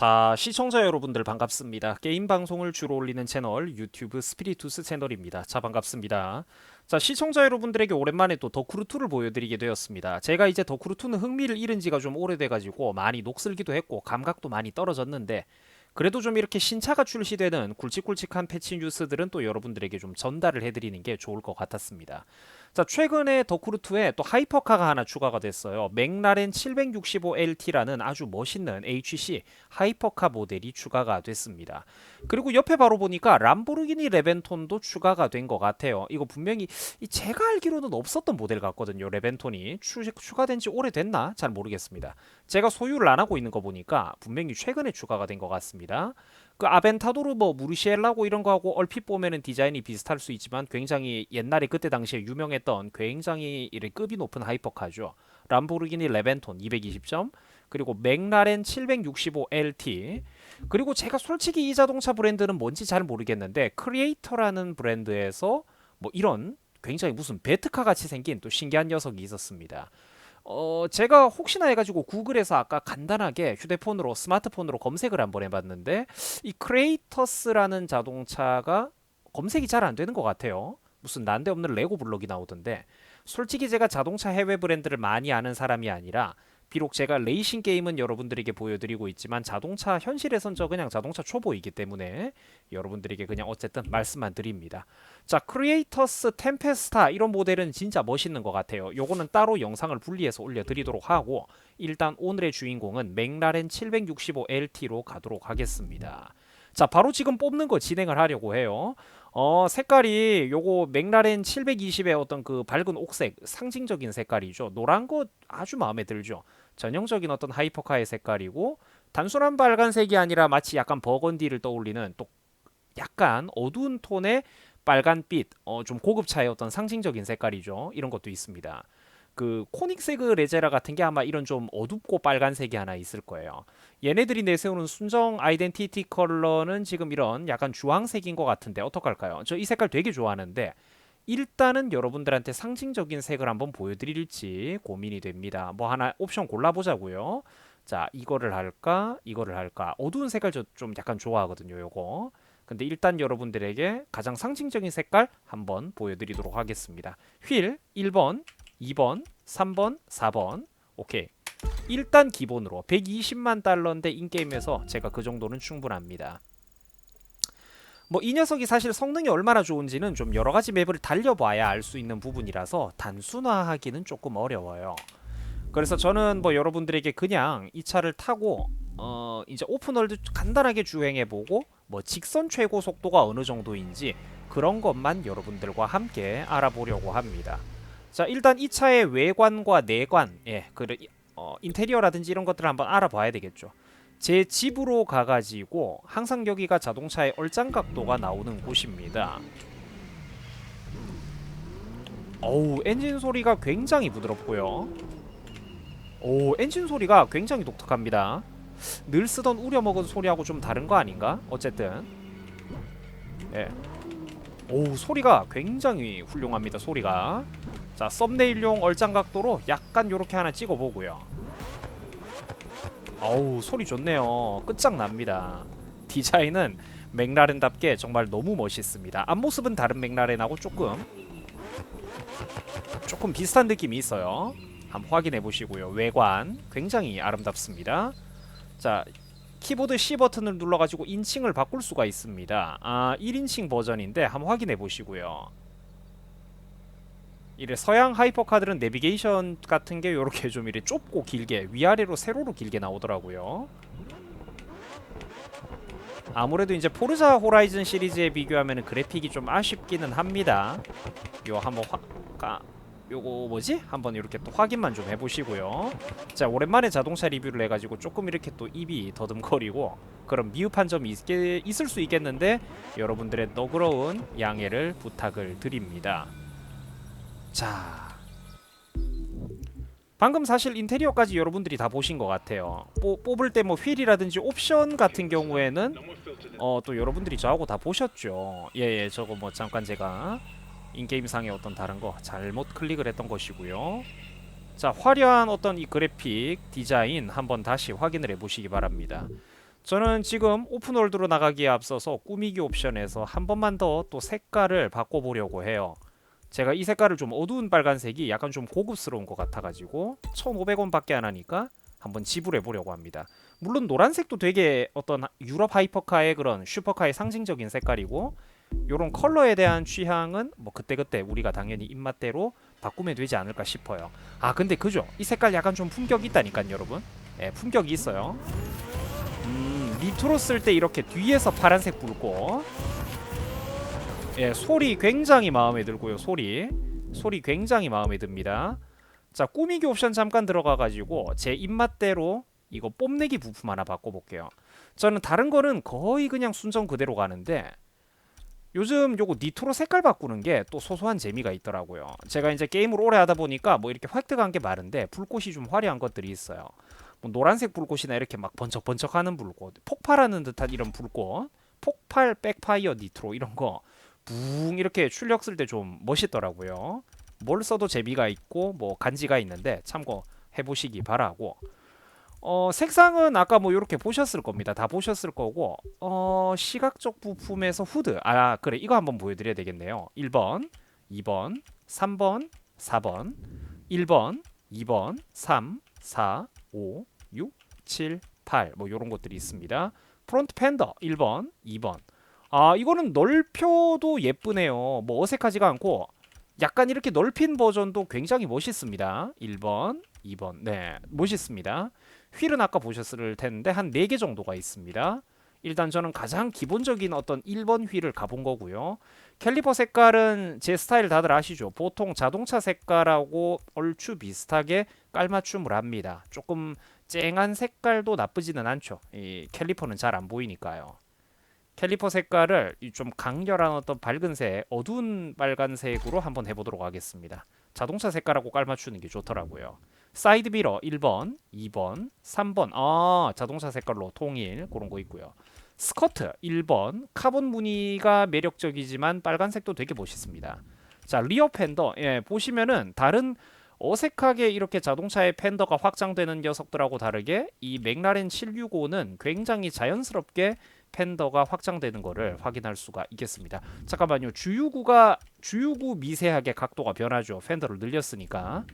자, 시청자 여러분들 반갑습니다. 게임 방송을 주로 올리는 채널 유튜브 스피리투스 채널입니다. 자, 반갑습니다. 자, 시청자 여러분들에게 오랜만에 또 덕크루2를 보여드리게 되었습니다. 제가 이제 덕크루2는 흥미를 잃은 지가 좀 오래돼가지고 많이 녹슬기도 했고 감각도 많이 떨어졌는데 그래도 좀 이렇게 신차가 출시되는 굵직굵직한 패치 뉴스들은 또 여러분들에게 좀 전달을 해드리는 게 좋을 것 같았습니다. 자, 최근에 덕크루2에 또 하이퍼카가 하나 추가가 됐어요. 맥라렌 765LT라는 아주 멋있는 HC 하이퍼카 모델이 추가가 됐습니다. 그리고 옆에 바로 보니까 람보르기니 레벤톤도 추가가 된 것 같아요. 이거 분명히 이 제가 알기로는 없었던 모델 같거든요. 레벤톤이 추, 추가된 지 오래됐나? 잘 모르겠습니다. 제가 소유를 안 하고 있는 거 보니까 분명히 최근에 추가가 된 것 같습니다. 그 아벤타도르 뭐 무르시엘라고 이런 거하고 얼핏 보면은 디자인이 비슷할 수 있지만 굉장히 옛날에 그때 당시에 유명했던 굉장히 이런 급이 높은 하이퍼카죠. 람보르기니 레벤톤 220점 그리고 맥라렌 765LT 그리고 제가 솔직히 이 자동차 브랜드는 뭔지 잘 모르겠는데 크리에이터라는 브랜드에서 뭐 이런 굉장히 무슨 베트카 같이 생긴 또 신기한 녀석이 있었습니다. 어, 제가 혹시나 해가지고 구글에서 아까 간단하게 휴대폰으로 스마트폰으로 검색을 한번 해봤는데 이 크레이터스라는 자동차가 검색이 잘 안 되는 것 같아요. 무슨 난데없는 레고 블록이 나오던데 솔직히 제가 자동차 해외 브랜드를 많이 아는 사람이 아니라 비록 제가 레이싱 게임은 여러분들에게 보여드리고 있지만 자동차 현실에선 저 그냥 자동차 초보이기 때문에 여러분들에게 그냥 어쨌든 말씀만 드립니다. 자, 크리에이터스 템페스타 이런 모델은 진짜 멋있는 것 같아요. 요거는 따로 영상을 분리해서 올려드리도록 하고 일단 오늘의 주인공은 맥라렌 765LT로 가도록 하겠습니다. 자, 바로 지금 뽑는 거 진행을 하려고 해요. 어, 색깔이 요거 맥라렌 720의 어떤 그 밝은 옥색 상징적인 색깔이죠. 노란 거 아주 마음에 들죠. 전형적인 어떤 하이퍼카의 색깔이고 단순한 빨간색이 아니라 마치 약간 버건디를 떠올리는 또 약간 어두운 톤의 빨간빛, 어, 좀 고급차의 어떤 상징적인 색깔이죠. 이런 것도 있습니다. 그 코닉세그 레제라 같은 게 아마 이런 좀 어둡고 빨간색이 하나 있을 거예요. 얘네들이 내세우는 순정 아이덴티티 컬러는 지금 이런 약간 주황색인 것 같은데 어떡할까요? 저 이 색깔 되게 좋아하는데 일단은 여러분들한테 상징적인 색을 한번 보여드릴지 고민이 됩니다. 뭐 하나 옵션 골라보자고요. 자, 이거를 할까? 이거를 할까? 어두운 색깔 저 좀 약간 좋아하거든요, 요거. 근데 일단 여러분들에게 가장 상징적인 색깔 한번 보여드리도록 하겠습니다. 휠 1번, 2번, 3번, 4번. 오케이. 일단 기본으로 120만 달러인데 인게임에서 제가 그 정도는 충분합니다. 뭐 이 녀석이 사실 성능이 얼마나 좋은지는 좀 여러 가지 맵을 달려봐야 알 수 있는 부분이라서 단순화하기는 조금 어려워요. 그래서 저는 뭐 여러분들에게 그냥 이 차를 타고 어 이제 오픈월드 간단하게 주행해 보고 뭐 직선 최고 속도가 어느 정도인지 그런 것만 여러분들과 함께 알아보려고 합니다. 자 일단 이 차의 외관과 내관 예, 그 어, 인테리어라든지 이런 것들을 한번 알아봐야 되겠죠. 제 집으로 가가지고 항상 여기가 자동차의 얼짱 각도가 나오는 곳입니다. 어우 엔진 소리가 굉장히 부드럽고요. 오 엔진 소리가 굉장히 독특합니다. 늘 쓰던 우려먹은 소리하고 좀 다른 거 아닌가? 어쨌든 예. 오 소리가 굉장히 훌륭합니다 소리가 자 썸네일용 얼짱 각도로 약간 요렇게 하나 찍어보고요. 어우 소리 좋네요. 끝장납니다. 디자인은 맥라렌답게 정말 너무 멋있습니다. 앞모습은 다른 맥라렌하고 조금 조금 비슷한 느낌이 있어요. 한번 확인해 보시고요. 외관 굉장히 아름답습니다. 자 키보드 C 버튼을 눌러가지고 인칭을 바꿀 수가 있습니다. 아 1인칭 버전인데 한번 확인해 보시고요. 이래 서양 하이퍼카들은 내비게이션 같은 게 이렇게 좀 이래 좁고 길게 위아래로 세로로 길게 나오더라고요. 아무래도 이제 포르자 호라이즌 시리즈에 비교하면 그래픽이 좀 아쉽기는 합니다. 요 한번 화, 가, 요거 뭐지? 한번 이렇게 또 확인만 좀 해보시고요. 자 오랜만에 자동차 리뷰를 해가지고 조금 이렇게 또 입이 더듬거리고 그런 미흡한 점이 있을 수 있겠는데 여러분들의 너그러운 양해를 부탁을 드립니다. 자 방금 사실 인테리어까지 여러분들이 다 보신 것 같아요. 뽀, 뽑을 때 뭐 휠이라든지 옵션 같은 경우에는 어 또 여러분들이 저하고 다 보셨죠. 예예 저거 뭐 잠깐 제가 인게임상의 어떤 다른 거 잘못 클릭을 했던 것이고요. 자 화려한 어떤 이 그래픽 디자인 한번 다시 확인을 해보시기 바랍니다. 저는 지금 오픈월드로 나가기에 앞서서 꾸미기 옵션에서 한 번만 더 또 색깔을 바꿔보려고 해요. 제가 이 색깔을 좀 어두운 빨간색이 약간 좀 고급스러운 것 같아가지고 1,500원밖에 안 하니까 한번 지불해 보려고 합니다. 물론 노란색도 되게 어떤 유럽 하이퍼카의 그런 슈퍼카의 상징적인 색깔이고 요런 컬러에 대한 취향은 뭐 그때그때 우리가 당연히 입맛대로 바꾸면 되지 않을까 싶어요. 아 근데 그죠? 이 색깔 약간 좀 품격이 있다니까요 여러분. 예, 품격이 있어요. 음, 니트로 쓸 때 이렇게 뒤에서 파란색 불고 예, 소리 굉장히 마음에 들고요. 소리. 소리 굉장히 마음에 듭니다. 자, 꾸미기 옵션 잠깐 들어가 가지고 제 입맛대로 이거 뽐내기 부품 하나 바꿔 볼게요. 저는 다른 거는 거의 그냥 순정 그대로 가는데 요즘 요거 니트로 색깔 바꾸는 게 또 소소한 재미가 있더라고요. 제가 이제 게임을 오래 하다 보니까 뭐 이렇게 획득한 게 많은데 불꽃이 좀 화려한 것들이 있어요. 뭐 노란색 불꽃이나 이렇게 막 번쩍번쩍하는 불꽃, 폭발하는 듯한 이런 불꽃, 폭발 백파이어 니트로 이런 거 붕 이렇게 출력 쓸 때 좀 멋있더라고요. 뭘 써도 재미가 있고 뭐 간지가 있는데 참고 해 보시기 바라고. 어, 색상은 아까 뭐 이렇게 보셨을 겁니다. 다 보셨을 거고 어, 시각적 부품에서 후드. 아, 그래. 이거 한번 보여 드려야 되겠네요. 1번, 2번, 3번, 4번, 1번, 2번, 3, 4, 5, 6, 7, 8. 뭐 요런 것들이 있습니다. 프론트 팬더 1번, 2번. 아, 이거는 넓혀도 예쁘네요. 뭐 어색하지가 않고 약간 이렇게 넓힌 버전도 굉장히 멋있습니다. 1번, 2번. 네, 멋있습니다. 휠은 아까 보셨을 텐데 한 4개 정도가 있습니다. 일단 저는 가장 기본적인 어떤 1번 휠을 가본 거고요. 캘리퍼 색깔은 제 스타일 다들 아시죠? 보통 자동차 색깔하고 얼추 비슷하게 깔맞춤을 합니다. 조금 쨍한 색깔도 나쁘지는 않죠. 이 캘리퍼는 잘 안 보이니까요. 캘리퍼 색깔을 이좀 강렬한 어떤 밝은색, 어두운 빨간색으로 한번 해보도록 하겠습니다. 자동차 색깔하고 깔맞추는 게 좋더라고요. 사이드 미러 1번, 2번, 3번. 아, 자동차 색깔로 통일 그런 거 있고요. 스커트 1번. 카본 무늬가 매력적이지만 빨간색도 되게 멋있습니다. 자, 리어 팬더. 예, 보시면은 다른 어색하게 이렇게 자동차의 팬더가 확장되는 녀석들하고 다르게 이 맥라렌 765는 굉장히 자연스럽게 팬더가 확장되는 것을 확인할 수가 있겠습니다. 잠깐만요. 주유구가 주유구 미세하게 각도가 변하죠. 팬더를 늘렸으니까.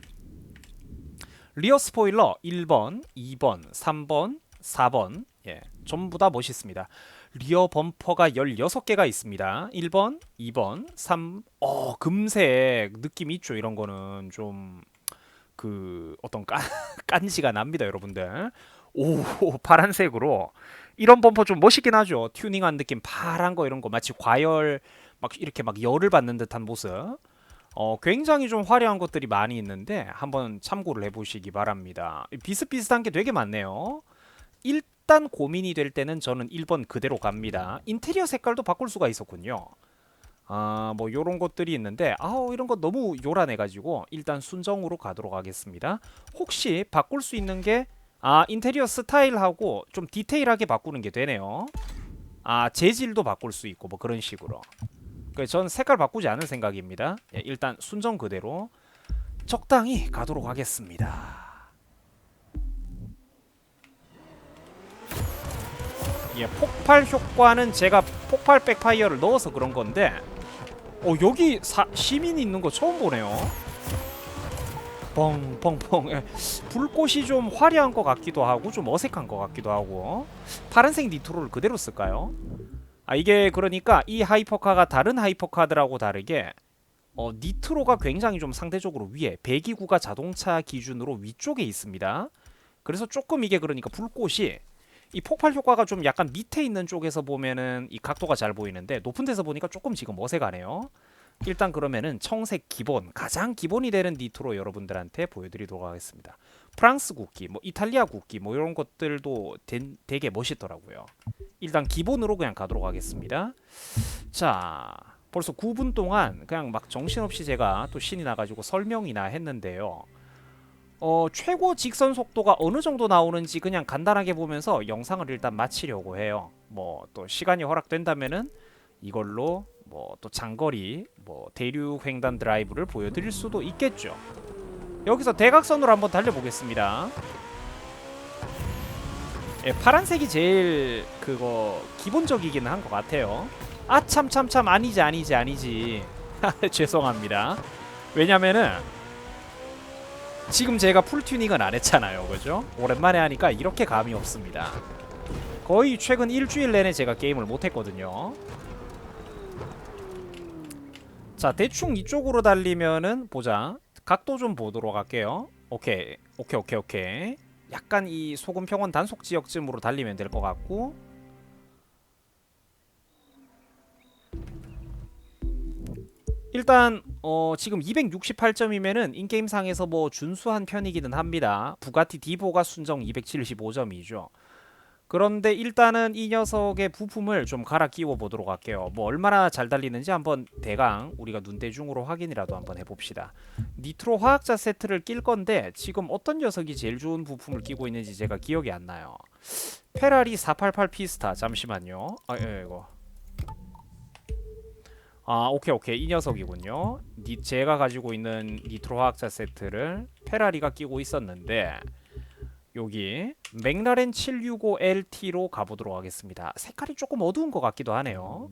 리어 스포일러 1번, 2번, 3번, 4번. 예. 전부 다 멋있습니다. 리어 범퍼가 16개가 있습니다. 1번, 2번, 3. 어, 금색 느낌 있죠. 이런 거는 좀 그 어떤 깐, 깐지가 납니다, 여러분들. 오, 파란색으로 이런 범퍼 좀 멋있긴 하죠. 튜닝한 느낌 파란 거 이런 거 마치 과열 막 이렇게 막 열을 받는 듯한 모습. 어, 굉장히 좀 화려한 것들이 많이 있는데 한번 참고를 해보시기 바랍니다. 비슷비슷한 게 되게 많네요. 일단 고민이 될 때는 저는 1번 그대로 갑니다. 인테리어 색깔도 바꿀 수가 있었군요. 아, 뭐 요런 것들이 있는데 아우 이런 거 너무 요란해 가지고 일단 순정으로 가도록 하겠습니다. 혹시 바꿀 수 있는 게 아, 인테리어 스타일하고 좀 디테일하게 바꾸는 게 되네요. 아, 재질도 바꿀 수 있고 뭐 그런 식으로. 그래서 전 색깔 바꾸지 않을 생각입니다. 예, 일단 순정 그대로 적당히 가도록 하겠습니다. 예, 폭발 효과는 제가 폭발 백파이어를 넣어서 그런 건데 어 여기 사, 시민이 있는 거 처음 보네요. 뻥뻥뻥 예, 불꽃이 좀 화려한 것 같기도 하고 좀 어색한 것 같기도 하고 파란색 니트로를 그대로 쓸까요? 아 이게 그러니까 이 하이퍼카가 다른 하이퍼카들하고 다르게 어, 니트로가 굉장히 좀 상대적으로 위에 배기구가 자동차 기준으로 위쪽에 있습니다. 그래서 조금 이게 그러니까 불꽃이 이 폭발 효과가 좀 약간 밑에 있는 쪽에서 보면은 이 각도가 잘 보이는데 높은 데서 보니까 조금 지금 어색하네요. 일단 그러면은 청색 기본 가장 기본이 되는 니트로 여러분들한테 보여드리도록 하겠습니다. 프랑스 국기, 뭐 이탈리아 국기, 뭐 이런 것들도 된- 되게 멋있더라고요. 일단 기본으로 그냥 가도록 하겠습니다. 자, 벌써 9분 동안 그냥 막 정신없이 제가 또 신이 나가지고 설명이나 했는데요. 어, 최고 직선 속도가 어느 정도 나오는지 그냥 간단하게 보면서 영상을 일단 마치려고 해요. 뭐 또 시간이 허락된다면은 이걸로 뭐 또 장거리 뭐 대륙 횡단 드라이브를 보여드릴 수도 있겠죠. 여기서 대각선으로 한번 달려보겠습니다. 예, 파란색이 제일 그거 기본적이기는 한 것 같아요. 아 참 참 참 아니지 아니지 아니지. 죄송합니다. 왜냐면은 지금 제가 풀 튜닝은 안 했잖아요, 그죠? 오랜만에 하니까 이렇게 감이 없습니다. 거의 최근 일주일 내내 제가 게임을 못 했거든요. 자, 대충 이쪽으로 달리면은 보자. 각도 좀 보도록 할게요. 오케이, 오케이, 오케이, 오케이. 약간 이 소금 평원 단속 지역쯤으로 달리면 될 것 같고. 일단 어 지금 268점이면은 인게임 상에서 뭐 준수한 편이기는 합니다. 부가티 디보가 순정 275점이죠. 그런데 일단은 이 녀석의 부품을 좀 갈아 끼워 보도록 할게요. 뭐 얼마나 잘 달리는지 한번 대강 우리가 눈대중으로 확인이라도 한번 해봅시다. 니트로 화학자 세트를 낄 건데 지금 어떤 녀석이 제일 좋은 부품을 끼고 있는지 제가 기억이 안 나요. 페라리 488 피스타 잠시만요. 아 예, 이거. 아 오케이 오케이 이 녀석이군요. 니 제가 가지고 있는 니트로 화학자 세트를 페라리가 끼고 있었는데 여기 맥라렌 765LT로 가보도록 하겠습니다. 색깔이 조금 어두운 것 같기도 하네요.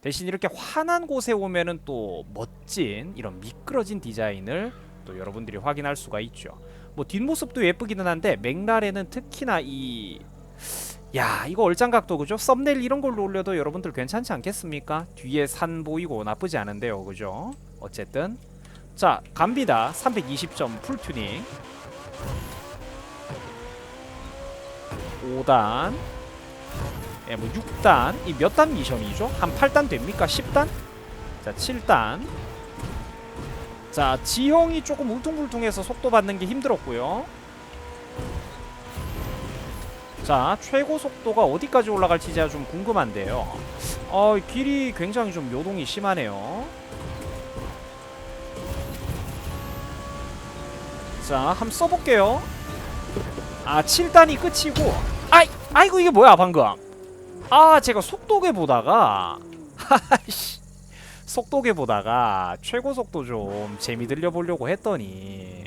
대신 이렇게 환한 곳에 오면은 또 멋진 이런 미끄러진 디자인을 또 여러분들이 확인할 수가 있죠. 뭐 뒷모습도 예쁘기는 한데 맥라렌은 특히나 이 야, 이거 얼짱각도 그죠? 썸네일 이런 걸로 올려도 여러분들 괜찮지 않겠습니까? 뒤에 산 보이고 나쁘지 않은데요, 그죠? 어쨌든 자, 갑니다. 320점 풀튜닝. 5단. 예, 뭐 6단. 이 몇 단 미션이죠? 한 8단 됩니까? 10단? 자, 7단. 자, 지형이 조금 울퉁불퉁해서 속도 받는 게 힘들었고요. 자, 최고 속도가 어디까지 올라갈지 제가 좀 궁금한데요. 어, 길이 굉장히 좀 요동이 심하네요. 자, 한번 써볼게요. 아, 7단이 끝이고. 아이, 아이고 이게 뭐야 방금? 아, 제가 속도계 보다가, 하하씨, 속도계 보다가 최고 속도 좀 재미 들려 보려고 했더니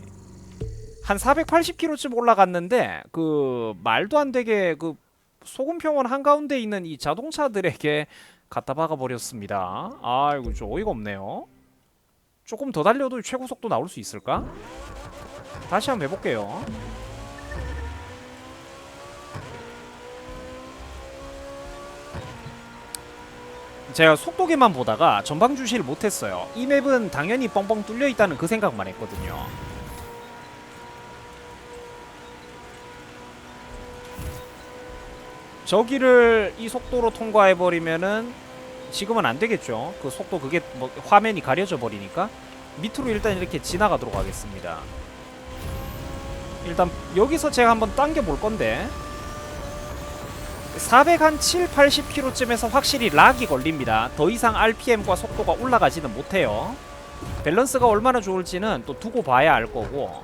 한 480km쯤 올라갔는데 그 말도 안 되게 그 소금 평원 한가운데 있는 이 자동차들에게 갖다 박아 버렸습니다. 아이고 좀 어이가 없네요. 조금 더 달려도 최고 속도 나올 수 있을까? 다시 한번 해볼게요. 제가 속도계만 보다가 전방 주시를 못했어요. 이 맵은 당연히 뻥뻥 뚫려 있다는 그 생각만 했거든요. 저기를 이 속도로 통과해 버리면은 지금은 안 되겠죠. 그 속도 그게 뭐 화면이 가려져 버리니까 밑으로 일단 이렇게 지나가도록 하겠습니다. 일단 여기서 제가 한번 당겨 볼 건데 400한 7, 80km쯤에서 확실히 락이 걸립니다. 더 이상 RPM과 속도가 올라가지는 못해요. 밸런스가 얼마나 좋을지는 또 두고 봐야 알 거고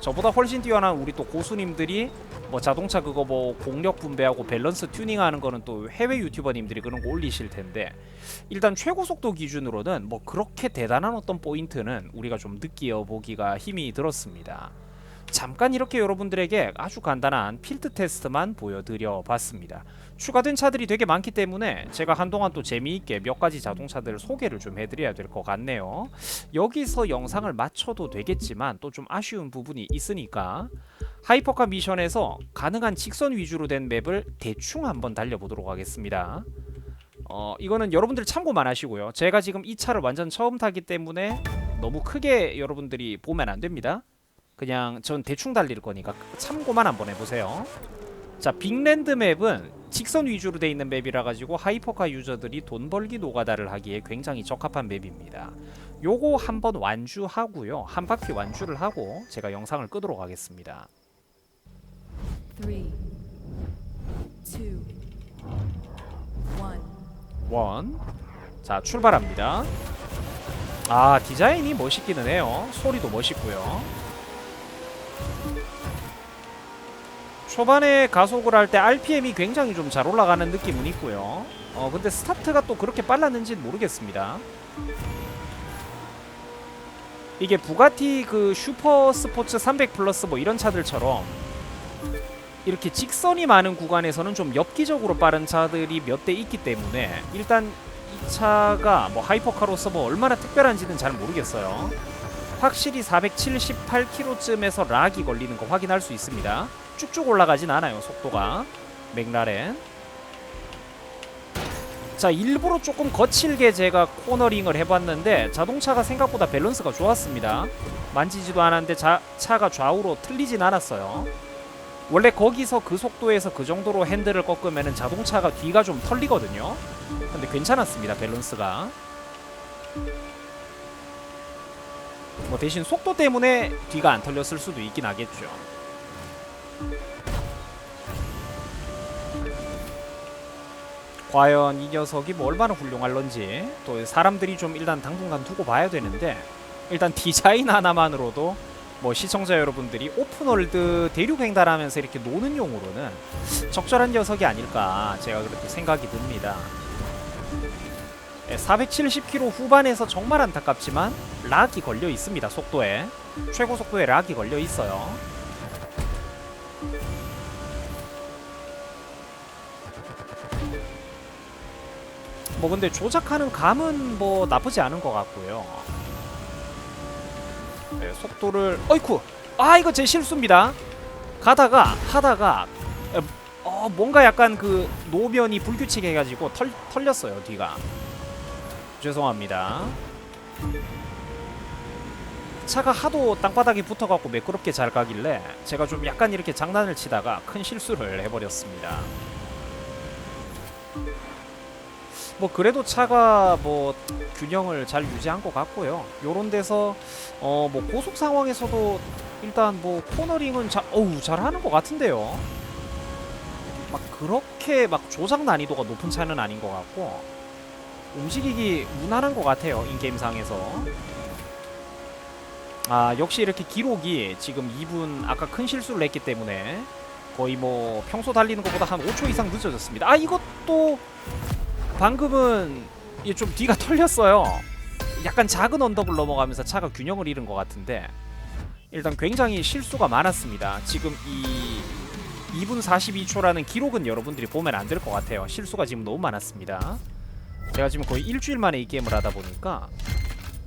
저보다 훨씬 뛰어난 우리 또 고수님들이 뭐 자동차 그거 뭐 공력 분배하고 밸런스 튜닝하는 거는 또 해외 유튜버님들이 그런 거 올리실 텐데 일단 최고 속도 기준으로는 뭐 그렇게 대단한 어떤 포인트는 우리가 좀 느끼어 보기가 힘이 들었습니다. 잠깐 이렇게 여러분들에게 아주 간단한 필드 테스트만 보여드려 봤습니다. 추가된 차들이 되게 많기 때문에 제가 한동안 또 재미있게 몇 가지 자동차들 소개를 좀 해드려야 될 것 같네요. 여기서 영상을 마쳐도 되겠지만 또 좀 아쉬운 부분이 있으니까 하이퍼카 미션에서 가능한 직선 위주로 된 맵을 대충 한번 달려보도록 하겠습니다. 어, 이거는 여러분들 참고만 하시고요. 제가 지금 이 차를 완전 처음 타기 때문에 너무 크게 여러분들이 보면 안 됩니다. 그냥 전 대충 달릴 거니까 참고만 한번 해보세요. 자, 빅랜드 맵은 직선 위주로 돼 있는 맵이라 가지고 하이퍼카 유저들이 돈 벌기 노가다를 하기에 굉장히 적합한 맵입니다. 요거 한번 완주하고요. 한 바퀴 완주를 하고 제가 영상을 끄도록 하겠습니다. 원. 자, 출발합니다. 아, 디자인이 멋있기는 해요. 소리도 멋있고요. 초반에 가속을 할 때 RPM이 굉장히 좀 잘 올라가는 느낌은 있고요. 어, 근데 스타트가 또 그렇게 빨랐는지는 모르겠습니다. 이게 부가티 그 슈퍼 스포츠 300 플러스 뭐 이런 차들처럼 이렇게 직선이 많은 구간에서는 좀 엽기적으로 빠른 차들이 몇 대 있기 때문에 일단 이 차가 뭐 하이퍼카로서 뭐 얼마나 특별한지는 잘 모르겠어요. 확실히 478km쯤에서 락이 걸리는 거 확인할 수 있습니다. 쭉쭉 올라가진 않아요, 속도가. 맥라렌. 자, 일부러 조금 거칠게 제가 코너링을 해봤는데 자동차가 생각보다 밸런스가 좋았습니다. 만지지도 않았는데 자, 차가 좌우로 틀리진 않았어요. 원래 거기서 그 속도에서 그 정도로 핸들을 꺾으면 자동차가 뒤가 좀 털리거든요. 근데 괜찮았습니다, 밸런스가. 뭐 대신 속도 때문에 뒤가 안 털렸을 수도 있긴 하겠죠. 과연 이 녀석이 뭐 얼마나 훌륭할런지 또 사람들이 좀 일단 당분간 두고 봐야 되는데 일단 디자인 하나만으로도 뭐 시청자 여러분들이 오픈월드 대륙 횡단하면서 이렇게 노는 용으로는 적절한 녀석이 아닐까 제가 그렇게 생각이 듭니다. 470km 후반에서 정말 안타깝지만 락이 걸려 있습니다. 속도에 최고 속도에 락이 걸려 있어요. 뭐 근데 조작하는 감은 뭐 나쁘지 않은 것 같고요. 네, 속도를 어이쿠 아 이거 제 실수입니다. 가다가 하다가 에, 어 뭔가 약간 그 노면이 불규칙해가지고 털 털렸어요 뒤가. 죄송합니다. 차가 하도 땅바닥에 붙어갖고 매끄럽게 잘 가길래 제가 좀 약간 이렇게 장난을 치다가 큰 실수를 해버렸습니다. 뭐 그래도 차가 뭐 균형을 잘 유지한 것 같고요. 요런 데서 어 뭐 고속 상황에서도 일단 뭐 코너링은 잘 어우 잘하는 것 같은데요. 막 그렇게 막 조작 난이도가 높은 차는 아닌 것 같고 움직이기 무난한 것 같아요 인게임 상에서. 아 역시 이렇게 기록이 지금 2분 아까 큰 실수를 했기 때문에 거의 뭐 평소 달리는 것보다 한 5초 이상 늦어졌습니다. 아 이것도 방금은 좀 뒤가 털렸어요. 약간 작은 언덕을 넘어가면서 차가 균형을 잃은 것 같은데 일단 굉장히 실수가 많았습니다. 지금 이 2분 42초라는 기록은 여러분들이 보면 안 될 것 같아요. 실수가 지금 너무 많았습니다. 제가 지금 거의 일주일 만에 이 게임을 하다 보니까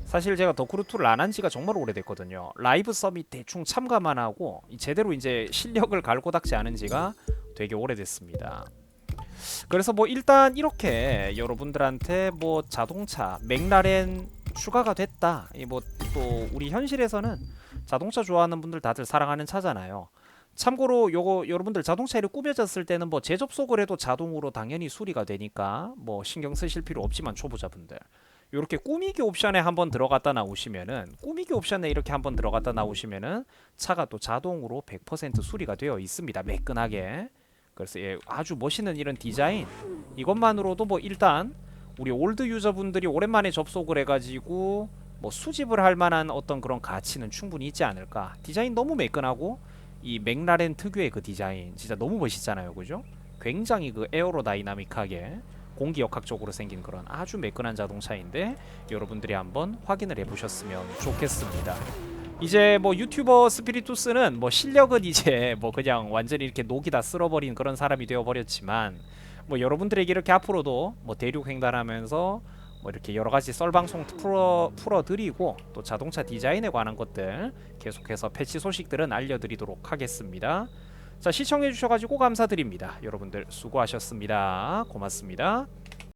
사실 제가 더크루2를 안 한 지가 정말 오래됐거든요. 라이브 서밋 대충 참가만 하고 이 제대로 이제 실력을 갈고 닦지 않은 지가 되게 오래됐습니다. 그래서 뭐 일단 이렇게 여러분들한테 뭐 자동차 맥라렌 추가가 됐다. 이뭐또 우리 현실에서는 자동차 좋아하는 분들 다들 사랑하는 차잖아요. 참고로 요거 여러분들 자동차를 꾸며졌을 때는 뭐 재접속을 해도 자동으로 당연히 수리가 되니까 뭐 신경 쓰실 필요 없지만 초보자분들 요렇게 꾸미기 옵션에 한번 들어갔다 나오시면은 꾸미기 옵션에 이렇게 한번 들어갔다 나오시면은 차가 또 자동으로 100% 수리가 되어 있습니다. 매끈하게. 그래서 예, 아주 멋있는 이런 디자인 이것만으로도 뭐 일단 우리 올드 유저분들이 오랜만에 접속을 해가지고 뭐 수집을 할 만한 어떤 그런 가치는 충분히 있지 않을까 디자인 너무 매끈하고 이 맥라렌 특유의 그 디자인 진짜 너무 멋있잖아요 그죠? 굉장히 그 에어로다이나믹하게 공기 역학적으로 생긴 그런 아주 매끈한 자동차인데 여러분들이 한번 확인을 해보셨으면 좋겠습니다. 이제 뭐 유튜버 스피리투스는 뭐 실력은 이제 뭐 그냥 완전히 이렇게 녹이 다 쓸어버린 그런 사람이 되어버렸지만 뭐 여러분들에게 이렇게 앞으로도 뭐 대륙 횡단하면서 뭐 이렇게 여러 가지 썰 방송 풀어 풀어 드리고 또 자동차 디자인에 관한 것들 계속해서 패치 소식들은 알려드리도록 하겠습니다. 자 시청해 주셔가지고 감사드립니다. 여러분들 수고하셨습니다. 고맙습니다.